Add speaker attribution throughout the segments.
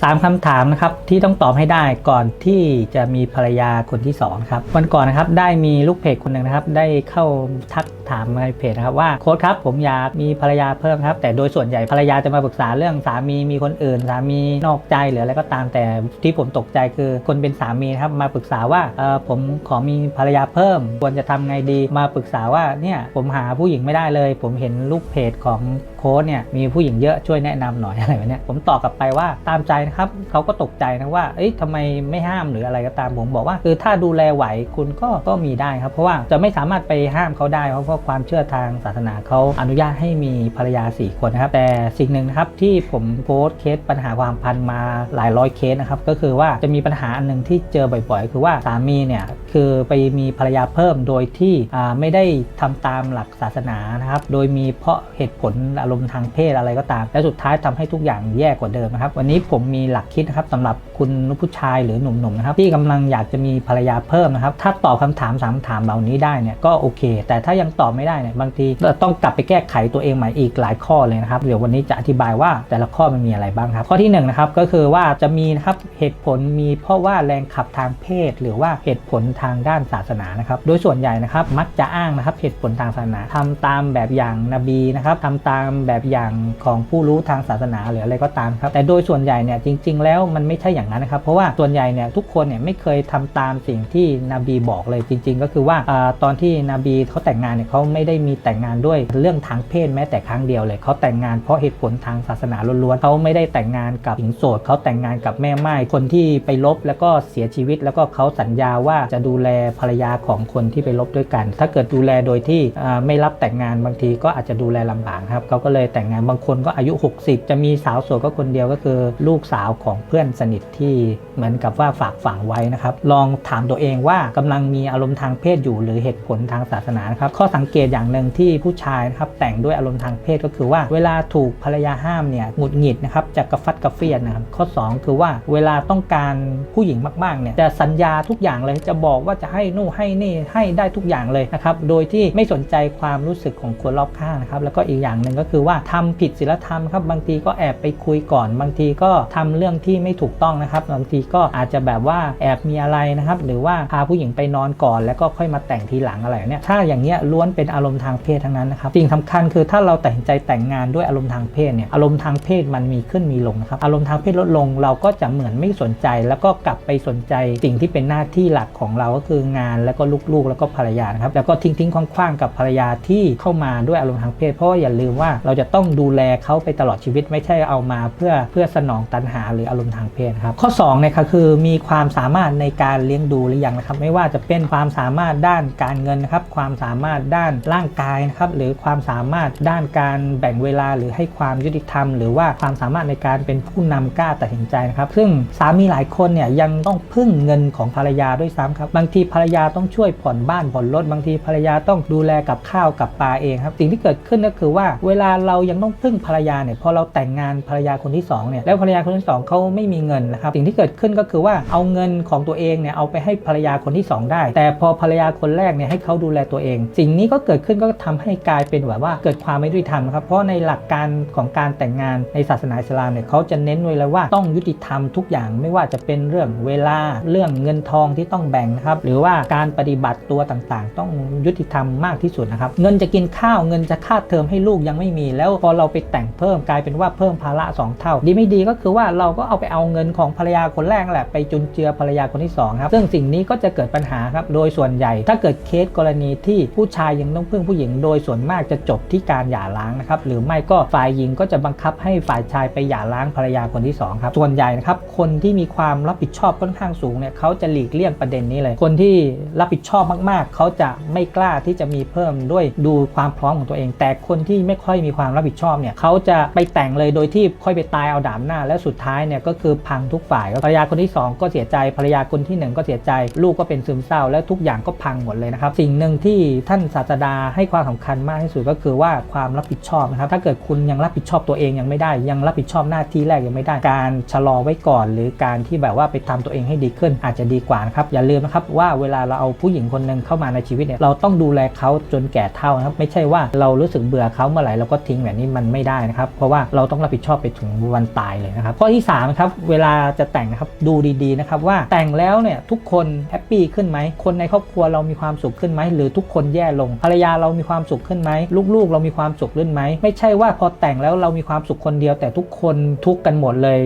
Speaker 1: สามคำถามนะครับที่ต้องตอบให้ได้ก่อนที่จะมีภรรยาคนที่สองครับวันก่อนนะครับได้มีลูกเพจคนหนึ่งนะครับ ได้เข้าทักถามในเพจนะครับว่าโค้ชครับผมอยากมีภรรยาเพิ่มครับ แต่โดยส่วนใหญ่ภรรยาจะมาปรึกษาเรื่องสามีมีคนอื่น สามีนอกใจหรืออะไรก็ตามแต่ที่ผมตกใจคือคนเป็นสามีครับมาปรึกษาว่าเออผมขอมีภรรยาเพิ่ม ควรจะทำไงดีมาปรึกษาว่าเนี่ยผมหาผู้หญิงไม่ได้เลย ผมเห็นลูกเพจของโค้ชเนี่ยมีผู้หญิงเยอะช่วยแนะนำหน่อยอะไรแบบนี้ผมตอบกลับไปว่าตามใจนะครับเขาก็ตกใจนะว่า เอ๊ะทำไมไม่ห้ามหรืออะไรก็ตามผมบอกว่า คือถ้าดูแลไหวคุณก็ก็มีได้ครับ เพราะว่าจะไม่สามารถไปห้ามเขาได้ เพราะว่าความเชื่อทางศาสนาเขาอนุญาตให้มีภรรยา 4 คนนะครับ แต่สิ่งหนึ่งนะครับที่ผมโพสต์เคสปัญหาความพันมาหลายร้อยเคสนะครับก็คือว่าจะมีปัญหาอันหนึ่งที่เจอบ่อย ๆ คือว่าสามีเนี่ย คือไปมีภรรยาเพิ่มโดยที่ไม่ได้ทำตามหลักศาสนานะครับ โดยมีเพราะเหตุผลอารมณ์ทางเพศอะไรก็ตาม และสุดท้ายทำให้ทุกอย่างแย่กว่าเดิมนะครับ วันนี้ผมมีหลักคิดนะครับสำหรับคุณผู้ชายหรือหนุ่มๆนะครับที่กำลังอยากจะมีภรรยาเพิ่มนะครับ ถ้าตอบคำถามสามถามเหล่านี้ได้เนี่ยก็โอเค แต่ถ้ายังตอบไม่ได้เนี่ยบางทีเราต้องกลับไปแก้ไขตัวเองใหม่อีกหลายข้อเลยนะครับเดี๋ยววันนี้จะอธิบายว่าแต่ละข้อมันมีอะไรบ้างครับ ข้อที่หนึ่งนะครับก็คือว่าจะมีนะครับเหตุผลมีเพราะว่าแรงขับทางเพศ หรือว่าเหตุผลทางด้านศาสนานะครับ โดยส่วนใหญ่นะครับมักจะอ้างนะครับเหตุผลทางศาสนาทำตามแบบอย่างนบีนะครับทำตามแบบอย่างของผู้รู้ทางศาสนาหรืออะไรก็ตามครับ แต่โดยส่วนใหญ่เนี่ยจริง ๆ แล้วมันไม่ใช่อย่างนั้นนะครับ เพราะว่าส่วนใหญ่เนี่ยทุกคนเนี่ยไม่เคยทำตามสิ่งที่นบีบอกเลยจริง ๆ ก็คือว่าอตอนที่นบีเขาแต่งงานเนี่ยเขาไม่ได้มีแต่งงานด้วยเรื่องทางเพศแม้แต่ครั้งเดียวเลยเขาแต่งงานเพราะเหตุผลทางศาสนาล้วนๆเขาไม่ได้แต่งงานกับหญิงโสดเขาแต่งงานกับแม่ไม้คนที่ไปลบแล้วก็เสียชีวิตแล้วก็เขาสัญญาว่าจะดููแลภรรยาของคนที่ไปลบด้วยกัน ถ้าเกิดดูแลโดยที่ไม่รับแต่งงานบางทีก็อาจจะดูแลลำบากครับเขาก็เลยแต่งงานบางคนก็อายุ 60 จะมีสาวโสดก็คนเดียวก็คือ ลูกสาวของเพื่อนสนิทที่เหมือนกับว่าฝากฝังไว้นะครับลองถามตัวเองว่ากำลังมีอารมณ์ทางเพศอยู่หรือเหตุผลทางศาสนานครับข้อสังเกตอย่างหนึ่งที่ผู้ชายนะครับแต่งด้วยอารมณ์ทางเพศก็คือว่าเวลาถูกภรรยาห้ามเนี่ยหงุดหงิดนะครับจะกระฟัดกระเฟียดนะครับข้อ 2 คือว่าเวลาต้องการผู้หญิงมากๆเนี่ยจะสัญญาทุกอย่างเลยจะบอกว่าจะให้นู่นให้นี่ให้ได้ทุกอย่างเลยนะครับโดยที่ไม่สนใจความรู้สึกของคนรอบข้างนะครับแล้วก็อีกอย่างหนึ่งก็คือว่าทำผิดศีลธรรมครับบางทีก็แอบไปคุยก่อน บางทีก็ทำเรื่องที่ไม่ถูกต้องนะครับบางทีก็อาจจะแบบว่าแอบมีอะไรนะครับหรือว่าพาผู้หญิงไปนอนก่อน แล้วก็ค่อยมาแต่งทีหลังอะไรเนี่ยถ้าอย่างเงี้ยล้วนเป็นอารมณ์ทางเพศทั้งนั้นนะครับสิ่งสำคัญคือถ้าเราตัดสินใจแต่งงานด้วยอารมณ์ทางเพศเนี่ยอารมณ์ทางเพศมันมีขึ้นมีลงนะครับอารมณ์ทางเพศลดลงเราก็จะเหมือนไม่สนใจ แล้วก็กลับไปสนใจสิ่งที่เป็นหน้าที่หลักของเราก็คืองานแล้วก็ลูกๆ แล้วก็ภรรยานะครับแล้วก็ทิ้งทิ้งๆคว้างๆกับภรรยาที่เข้ามาด้วยอารมณ์ทางเพศเพราะว่าอย่าลืมว่าเราจะต้องดูแลเขาไปตลอดชีวิตไม่ใช่เอามาเพื่อเพื่อสนองตัณหาหรืออารมณ์ทางเพศครับข้อ2เนี่ยค,คือมีความสามารถในการเลี้ยงดูหรือยังนะครับ ไม่ว่าจะเป็นความสามารถด้านการเงินนะครับความสามารถด้านร่างกายนะครับหรือความสามารถด้านการแบ่งเวลาหรือให้ความยุติธรรม หรือว่าความสามารถในการเป็นผู้นำกล้าตัดสินใจนะครับ ซึ่งสามีหลายคนเนี่ยยังต้องพึ่งเงินของภรรยาด้วยซ้ำครับางทีภรรยาต้องช่วยผ่อนบ้านผ่อนรถบางทีภรรยาต้องดูแลกับข้าวกับปลาเองครับสิ่งที่เกิดขึ้นก็คือว่า เวลาเรายังต้องพึ่งภรรยาเนี่ยพอเราแต่งงานภรรยาคนที่สองเนี่ยแล้วภรรยาคนที่สองเขาไม่มีเงินนะครับสิ่งที่เกิดขึ้นก็คือว่าเอาเงินของตัวเองเนี่ยเอาไปให้ภรรยาคนที่สองได้ แต่พอภรรยาคนแรกเนี่ยให้เขาดูแลตัวเอง สิ่งนี้ก็เกิดขึ้นก็ทำให้กลายเป็นแบบว่าเกิดความไม่ยุติธรรมครับเพราะในหลักการของการแต่งงานในศาสนาอิสลามเนี่ยเขาจะเน้นไว้เลยว่าต้องยุติธรรมทุกอย่างไม่ว่าจะเป็นเรื่องเวลาเรื่องเงินทองที่ต้องแบ่งนะครับหรือว่าการปฏิบัติตัวต่างๆ ต้องยุติธรรมมากที่สุดนะครับเงินจะกินข้าวเงินจะค่าเทอมให้ลูกยังไม่มี แล้วพอเราไปแต่งเพิ่มกลายเป็นว่าเพิ่มภาระสองเท่า ดีไม่ดีก็คือว่าเราก็เอาไปเอาเงินของภรรยาคนแรกแหละไปจุนเจือภรรยาคนที่สองครับซึ่งสิ่งนี้ก็จะเกิดปัญหาครับโดยส่วนใหญ่ ถ้าเกิดเคสกรณีที่ผู้ชายยังต้องพึ่งผู้หญิง โดยส่วนมากจะจบที่การหย่าร้างนะครับหรือไม่ก็ฝ่ายหญิงก็จะบังคับให้ฝ่ายชายไปหย่าร้างภรรยาคนที่สองครับส่วนใหญ่นะครับคนที่มีความรับผิดชอบค่อนข้างสูงเนี่ยเขาจะหลีกเลี่ยงประเด็นนี้เลยคนที่รับผิดชอบมากๆ เขาจะไม่กล้าที่จะมีเพิ่มด้วยดูความพร้อมของตัวเอง แต่คนที่ไม่ค่อยมีความรับผิดชอบเนี่ยเขาจะไปแต่งเลยโดยที่ค่อยไปตายเอาดามหน้า แล้วสุดท้ายเนี่ยก็คือพังทุกฝ่ายภรรยาคนที่สองก็เสียใจภรรยาคนที่หนึ่งก็เสียใจ ลูกก็เป็นซึมเศร้า แล้วทุกอย่างก็พังหมดเลยนะครับสิ่งหนึ่งที่ท่านศาสดาให้ความสำคัญมากที่สุดก็คือว่าความรับผิดชอบนะครับถ้าเกิดคุณยังรับผิดชอบตัวเองยังไม่ได้ ยังรับผิดชอบหน้าที่แรกยังไม่ได้การชะลอไว้ก่อน หรือการที่แบบว่าไปทำตัวเองให้ดีขึ้นอาจจะดีกว่านะครับอย่าลืมนะครับว่าเวลาเราเอาผู้หญิงคนหนึ่งเข้ามาในชีวิตเนี่ยเราต้องดูแลเขาจนแก่เฒ่านะครับ ไม่ใช่ว่าเรารู้สึกเบื่อเขาเมื่อไหร่เราก็ทิ้งแบบนี้มันไม่ได้นะครับ เพราะว่าเราต้องรับผิดชอบไปถึงวันตายเลยนะครับข้อที่3นะครับเวลาจะแต่งนะครับดูดีๆนะครับว่าแต่งแล้วเนี่ยทุกคนแฮปปี้ขึ้นไหมคนในครอบครัวเรามีความสุขขึ้นไหมหรือทุกคนแย่ลงภรรยาเรามีความสุขขึ้นไหมลูกๆ เรามีความสุขขึ้นไหมไม่ใช่ว่าพอแต่งแล้วเรามีความสุขคนเดียว แต่ทุกคนทุกกันหมดเลย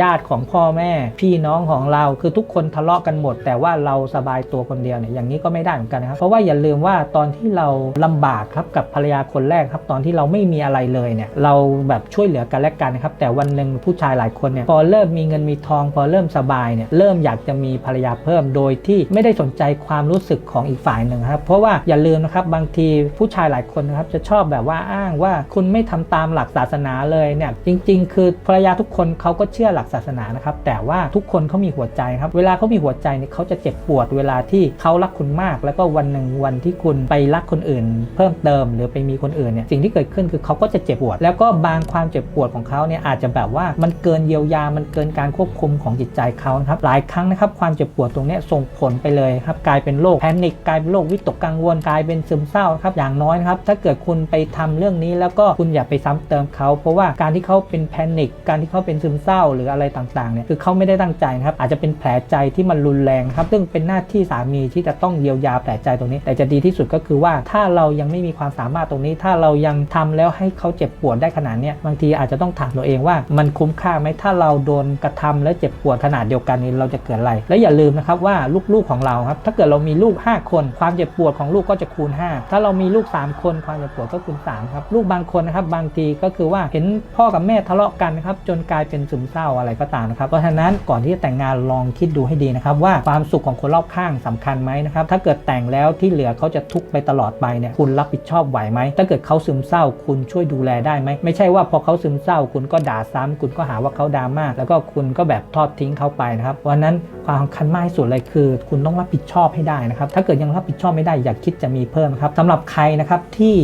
Speaker 1: ญาติของพ่อแม่ พี่น้องของเราคือทุกคนทะเลาะกันหมด แต่ว่าเราสบายตัวคนเดียวเนี่ยอย่างนี้ก็ไม่ได้เหมือนกันนะครับเพราะว่าอย่าลืมว่าตอนที่เราลำบากครับกับภรรยาคนแรกครับ ตอนที่เราไม่มีอะไรเลยเนี่ยเราแบบช่วยเหลือกันและกันนะครับแต่วันหนึ่งผู้ชายหลายคนเนี่ยพอเริ่มมีเงินมีทอง พอเริ่มสบายเนี่ยเริ่มอยากจะมีภรรยาเพิ่มโดยที่ไม่ได้สนใจความรู้สึกของอีกฝ่ายหนึ่งครับเพราะว่าอย่าลืมนะครับบางทีผู้ชายหลายคนนะครับจะชอบแบบว่าอ้างว่าคุณไม่ทำตามหลักศาสนาเลยเนี่ยจริง ๆ คือภรรยาทุกคนเขาก็เชื่อหลักศาสนานะครับแต่ว่าทุกคนเขามีหัวใจครับเวลาเขามีหัวใจเนี่ยเขาจะเจ็บปวดเวลาที่เขารักคุณมาก แล้วก็วันหนึ่งวันที่คุณไปรักคนอื่น เพิ่มเติมหรือไปมีคนอื่นเนี่ยสิ่งที่เกิดขึ้นคือเขาก็จะเจ็บปวด แล้วก็บางความเจ็บปวดของเขาเนี่ยอาจจะแบบว่ามันเกินเยียวยามันเกินการควบคุมของจิตใจเขานะครับหลายครั้งนะครับความเจ็บปวดตรงนี้ส่งผลไปเลยครับกลายเป็นโรคแพนิคกลายเป็นโรควิตกกังวลกลายเป็นซึมเศร้าครับอย่างน้อยนะครับถ้าเกิดคุณไปทำเรื่องนี้แล้วก็คุณอย่าไปซ้ำเติมเขา เพราะว่าการที่เขาเป็นแพนิคการที่เขาเป็นซึมเศร้าหรืออะไรต่างๆเนี่ยคือเขาไม่ได้ตั้งใจนะครับอาจจะเป็นแผลใจที่มันรุนแรงครับซึ่งเป็นหน้าที่สามีที่จะต้องเยียวยาแผลใจตรงนี้ แต่จะดีที่สุดก็คือว่าถ้าเรายังไม่มีความสามารถตรงนี้ ถ้าเรายังทำแล้วให้เขาเจ็บปวดได้ขนาดนี้บางทีอาจจะต้องถามตัวเองว่ามันคุ้มค่าไหมถ้าเราโดนกระทำและเจ็บปวดขนาดเดียวกันนี้เราจะเกิดอะไร และอย่าลืมนะครับว่าลูกๆของเราครับถ้าเกิดเรามีลูก 5 คน ความเจ็บปวดของลูกก็จะคูณ 5 ถ้าเรามีลูก 3 คนความเจ็บปวดก็คูณ3ครับลูกบางคนนะครับบางทีก็คือว่าเห็นพ่อกับแม่ทะเลาะกันนะครับจนกลายเป็นซึมเศร้าอะไรก็ตามนะครับเพราะฉะนั้นก่อนที่จะแต่งงานลองคิดดูให้ดีนะครับว่าความสุขของคนรอบข้างสำคัญไหมนะครับถ้าเกิดแต่งแล้วที่เหลือเขาจะทุกข์ไปตลอดไปเนี่ยคุณรับผิดชอบไหวไหมถ้าเกิดเขาซึมเศร้าคุณช่วยดูแลได้ไหมไม่ใช่ว่าพอเขาซึมเศร้า คุณก็ด่าซ้ำคุณก็หาว่าเขาดราม่าแล้วก็คุณก็แบบทอดทิ้งเขาไปนะครับวันนั้นความสำคัญมากที่สุดเลยคือ คุณต้องรับผิดชอบให้ได้นะครับถ้าเกิดยังรับผิดชอบไม่ได้อย่าคิดจะมีเพิ่มครับสำหรับใครนะครับที่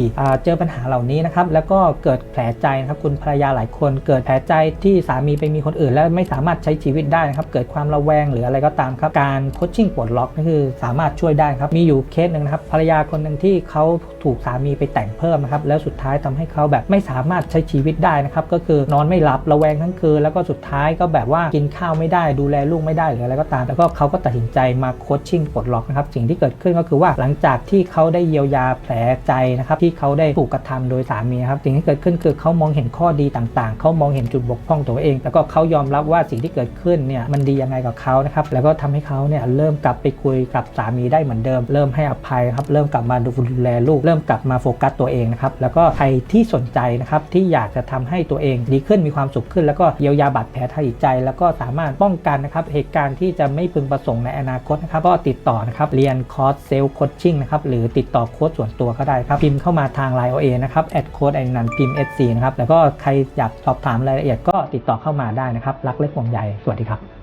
Speaker 1: เจอปัญหาเหล่านี้นะครับแล้วก็เกิดแผลใจนะครับคุณภรรยาหลายคนเกิดแผลใจที่สามีไปมีคนอื่น แล้วไม่สามารถใช้ชีวิตได้นะครับเกิดความระแวงหรืออะไรก็ตามครับการโคชชิ่งปลดล็อกนี่คือสามารถช่วยได้ครับ มีอยู่เคสหนึ่งนะครับภรรยาคนหนึ่งที่เขาถูกสามีไปแต่งเพิ่มนะครับแล้วสุดท้ายทำให้เขาแบบไม่สามารถใช้ชีวิตได้นะครับก็คือนอนไม่หลับระแวงทั้งคืนแล้วก็สุดท้ายก็แบบว่ากินข้าวไม่ได้ดูแลลูกไม่ได้หรืออะไรก็ตาม แล้วก็เขาก็ตัดสินใจมาโคชชิ่งปลดล็อกนะครับสิ่งที่เกิดขึ้นก็คือว่าหลังจากที่เขาได้เยียวยาแผลใจนะครับที่เขาได้ถูกกระทำโดยสามีครับสิ่งที่เกิดขึ้นคือเขามองเห็นข้อดีต่างๆ เขามองเห็นจุดบกพร่องตัวเอง แล้วก็เขายอมรับว่าสิ่งที่เกิดขึ้นเนี่ยมันดียังไงกับเขานะครับแล้วก็ทำให้เขาเนี่ยเริ่มกลับไปคุยกับสามีได้เหมือนเดิม เริ่มให้อภัยครับเริ่มกลับมาดูแลลูก เริ่มกลับมาโฟกัสตัวเองนะครับแล้วก็ใครที่สนใจนะครับที่อยากจะทำให้ตัวเองดีขึ้นมีความสุขขึ้น แล้วก็เยียวยาบาดแผลทางจิตใจ แล้วก็สามารถป้องกันนะครับเหตุการณ์ที่จะไม่พึงประสงค์ในอนาคตนะครับก็ติดต่อนะครับเรียนคอร์สเซลล์โคชชิ่งนะครับหรือติดต่อโค้ชส่วนตัวก็ได้ครับพิมพ์เข้ามาทาง Line OA นะครับแอดโค้ดไอ้นันพิมพ์ SC นะครับแล้วก็ใครอยากสอบถามรายละเอียดก็ติดต่อเข้ามาได้นะครับรักเล็กห่วงใยสวัสดีครับ